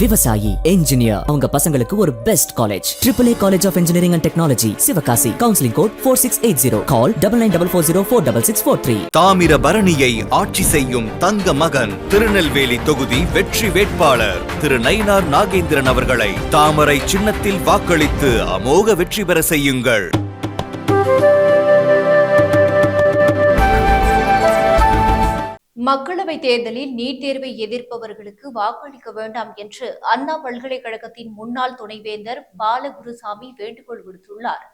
விவசாயி என்ஜினியர் அவங்க பசங்களுக்கு ஒரு best college triple A college of engineering and technology Sivakasi. Counselling code four six eight zero call double nine double four zero four double six four three தாமிரபரணியை ஆட்சி செய்யும் தங்க மகன் திருநெல்வேலி தொகுதி வெற்றி வேட்பாளர் திரு நயினார் நாகேந்திரன் அவர்களை தாமரை சின்னத்தில் வாக்களித்து அமோக வெற்றி பெற செய்யுங்கள். மக்களவைத் தேர்தலில் நீட் தேர்வை எதிர்ப்பவர்களுக்கு வாக்களிக்க வேண்டாம் என்று அண்ணா பல்கலைக்கழகத்தின் முன்னாள் துணைவேந்தர் பாலகுருசாமி வேண்டுகோள் விடுத்துள்ளார்.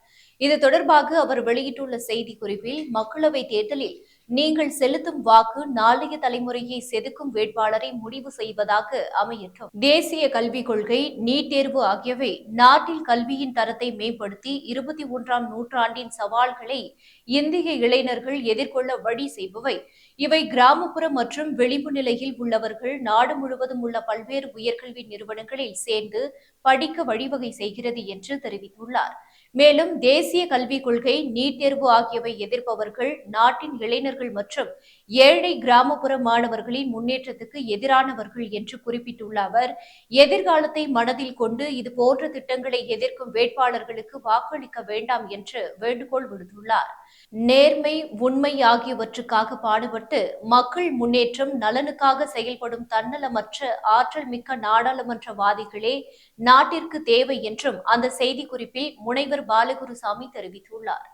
இது தொடர்பாக அவர் வெளியிட்டுள்ள செய்திக்குறிப்பில் மக்களவைத் தேர்தலில் நீங்கள் செலுத்தும் வாக்கு நாளைய தலைமுறையை செதுக்கும் வேட்பாளரை முடிவு செய்வதாக அமையட்டும். தேசிய கல்விக் கொள்கை நீட் தேர்வு ஆகியவை நாட்டில் கல்வியின் தரத்தை மேம்படுத்தி இருபத்தி ஒன்றாம் நூற்றாண்டின் சவால்களை இந்திய இளைஞர்கள் எதிர்கொள்ள வழி செய்பவை. இவை கிராமப்புற மற்றும் விளிம்பு நிலையில் உள்ளவர்கள் நாடு முழுவதும் உள்ள பல்வேறு உயர்கல்வி நிறுவனங்களில் சேர்ந்து படிக்க வழிவகை செய்கிறது என்று தெரிவித்துள்ளார். மேலும் தேசிய கல்விக் கொள்கை நீட் தேர்வு ஆகியவை எதிர்ப்பவர்கள் நாட்டின் இளைஞர்கள் மற்றும் ஏழை கிராமப்புற மாணவர்களின் முன்னேற்றத்துக்கு எதிரானவர்கள் என்று குறிப்பிட்டுள்ள அவர் எதிர்காலத்தை மனதில் கொண்டு இது போன்ற திட்டங்களை எதிர்க்கும் வேட்பாளர்களுக்கு வாக்களிக்க வேண்டாம் என்று வேண்டுகோள் விடுத்துள்ளார். நேர்மை உண்மை ஆகியவற்றுக்காக பாடுபட்டு மக்கள் முன்னேற்றம் நலனுக்காக செயல்படும் தன்னலமற்ற ஆற்றல் மிக்க நாடாளுமன்றவாதிகளே நாட்டிற்கு தேவை என்றும் அந்த செய்திக்குறிப்பில் முனைவர் பாலகுருசாமி தெரிவித்துள்ளார்.